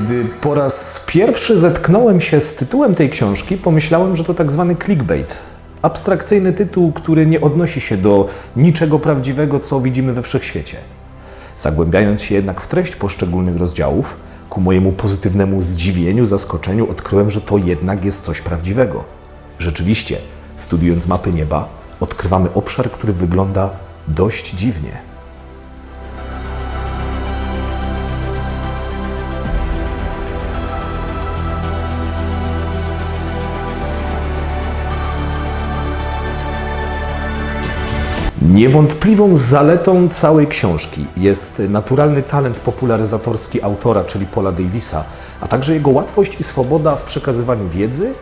Gdy po raz pierwszy zetknąłem się z tytułem tej książki, pomyślałem, że to tak zwany clickbait. Abstrakcyjny tytuł, który nie odnosi się do niczego prawdziwego, co widzimy we wszechświecie. Zagłębiając się jednak w treść poszczególnych rozdziałów, ku mojemu pozytywnemu zdziwieniu, zaskoczeniu odkryłem, że to jednak jest coś prawdziwego. Rzeczywiście, studiując mapy nieba, odkrywamy obszar, który wygląda dość dziwnie. Niewątpliwą zaletą całej książki jest naturalny talent popularyzatorski autora, czyli Paula Davisa, a także jego łatwość i swoboda w przekazywaniu wiedzy,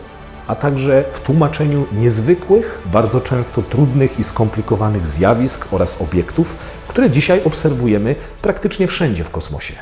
a także w tłumaczeniu niezwykłych, bardzo często trudnych i skomplikowanych zjawisk oraz obiektów, które dzisiaj obserwujemy praktycznie wszędzie w kosmosie.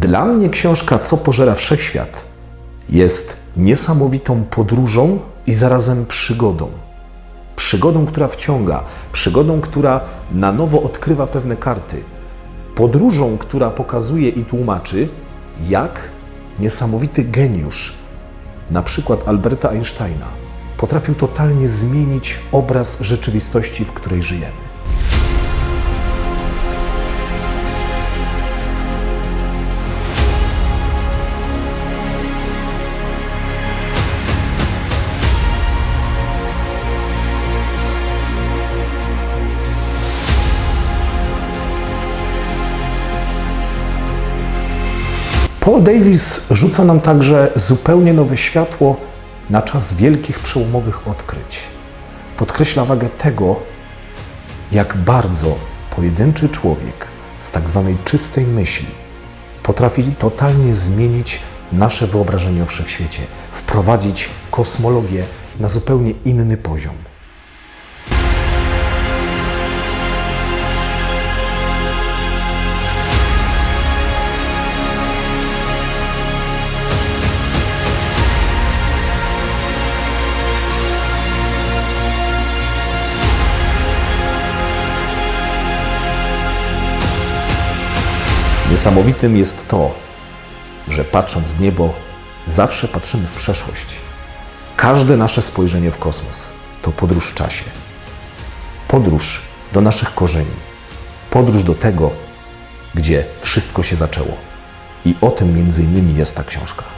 Dla mnie książka Co pożera wszechświat jest niesamowitą podróżą i zarazem przygodą. Przygodą, która wciąga, przygodą, która na nowo odkrywa pewne karty. Podróżą, która pokazuje i tłumaczy, jak niesamowity geniusz, na przykład Alberta Einsteina, potrafił totalnie zmienić obraz rzeczywistości, w której żyjemy. Paul Davis rzuca nam także zupełnie nowe światło na czas wielkich przełomowych odkryć. Podkreśla wagę tego, jak bardzo pojedynczy człowiek z tak zwanej czystej myśli potrafi totalnie zmienić nasze wyobrażenie o wszechświecie, wprowadzić kosmologię na zupełnie inny poziom. Niesamowitym jest to, że patrząc w niebo, zawsze patrzymy w przeszłość. Każde nasze spojrzenie w kosmos to podróż w czasie. Podróż do naszych korzeni. Podróż do tego, gdzie wszystko się zaczęło. I o tym między innymi jest ta książka.